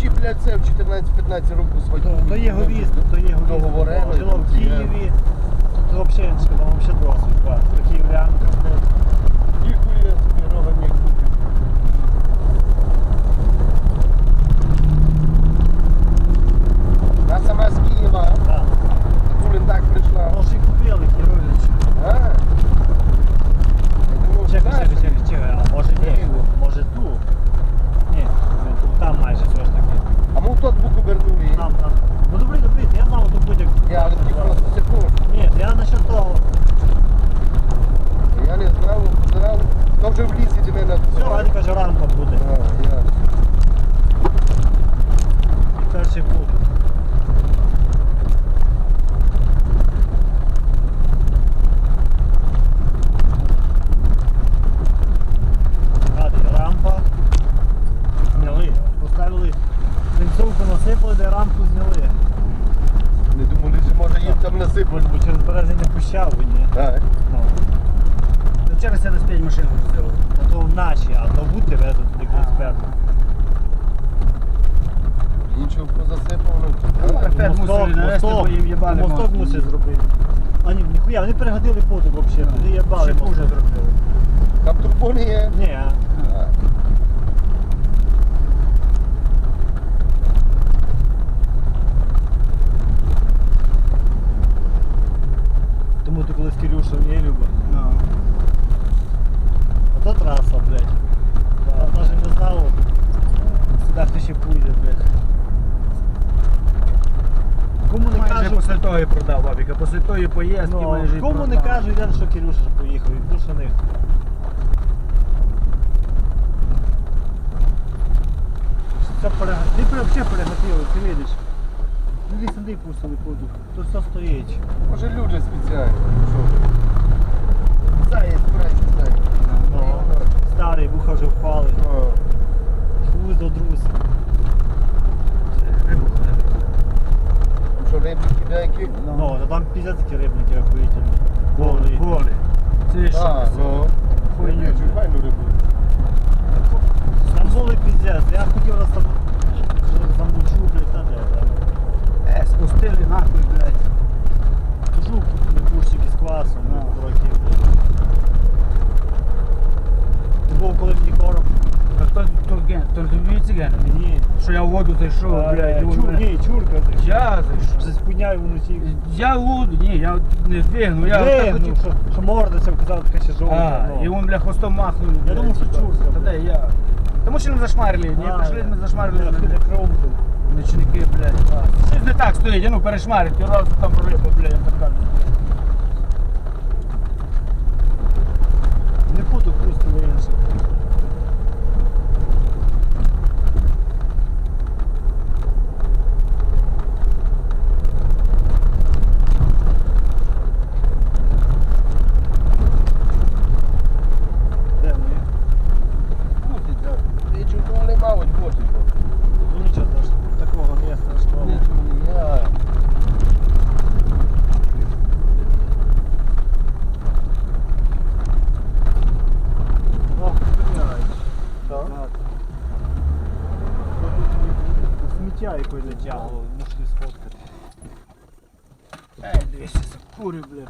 блядь, це в 14-15 років свої. То, то є говіст, то є говіст. Договорено, Жило в. Києві. То взагалі, там взагалі досвід. То київлянка, блядь. Ніхуя собі рога купив. Вона сама з Києва, Так. Кулин так прийшла. Ну ж і купили, керуючи. А? Я думав, Чекай, знаєш, чекай, чекай, чекай. А може ні, може ту. Ні, ну, тут там майже все ж таки. А ми в тот бук обернули. Там, там. Ну добре, добре, я знав, то будь-як. Я такий просто секунд. Ні, я насчет того. Я не знав, знав. Вже в лісі до мене. Все, Вадя каже, рамка буде. А, я. І перший буде. Ради, рампа. Зняли. Поставили свинцовку насипали, де рамку зняли. Не думали, що може їм там Бо, насипати. бо через березень не пущав, ні. Так. Ну, До вчора себе з 5 машин грузили. а то наші, а то будьте везуть туди експерти. Нічого позасипав. Ну, Тепер мусили навести, бо їм їбали мосток мусить зробити. А ні, ніхуя, вони перегодили поток взагалі, туди їбали. Ще хуже зробили. Там турбони є. Ні, а. А. Тому ти колись Кирюша не любив. Ну. А то траса, блядь. Я навіть не знав, сюди хто ще пуйде, блядь. Кому не Майже кажу, і продав бабіка. Після тої поїздки ну, майже кому не продав. кажу, йдемо, що Кирюша ж поїхав, йду, що них. Все перега... Ти прям все перегатили, ти видиш. Люди сюди пустили подух, тут все стоїть. Може люди спеціально. Що? Заєць, брать, заєць. Ну, старий, вуха вже впали. Ну, та там піздець такі рибники охуїтельні. Голі. Голі. Це що? А, ну. Хуйню. Хуйню. Файну рибу. Там голий піздець. Я хотів раз там замучу, блядь, та де. там. Е, спустили нахуй, блядь. Жук, бурщики з квасом, Ну. ну, дураки, блядь. Ти був коли мені короб? А хто то ген? То тобі ген? Мені. Що я в воду зайшов, блядь. чур, ні, чурка зайшов. Я зайшов. Щось пуняю вночі. Я в воду, ні, я не двигнув, я ну, хотів. що, що морда ця вказала така ще жовта. А, ну. і він, бля, хвостом махнув. Я блядь, думав, що типа. чурка, Та де я? Тому що не зашмарили, ні, А, пішли, ми зашмарили. я мене. піде кромку. Ночники, блядь. Щось не так стоїть, а ну перешмарить, і разу там рибу, блядь, так кажуть. Не фото пустили інших. Де вони? Ну, ти так. Ти чого не мабуть бути. Ну нічого страшного, такого не страшного. Нічого не я. Ох, блядь. Так. Так. Сміття якось затягло, мусили сфоткати. Ей, дивися, закурю, блядь.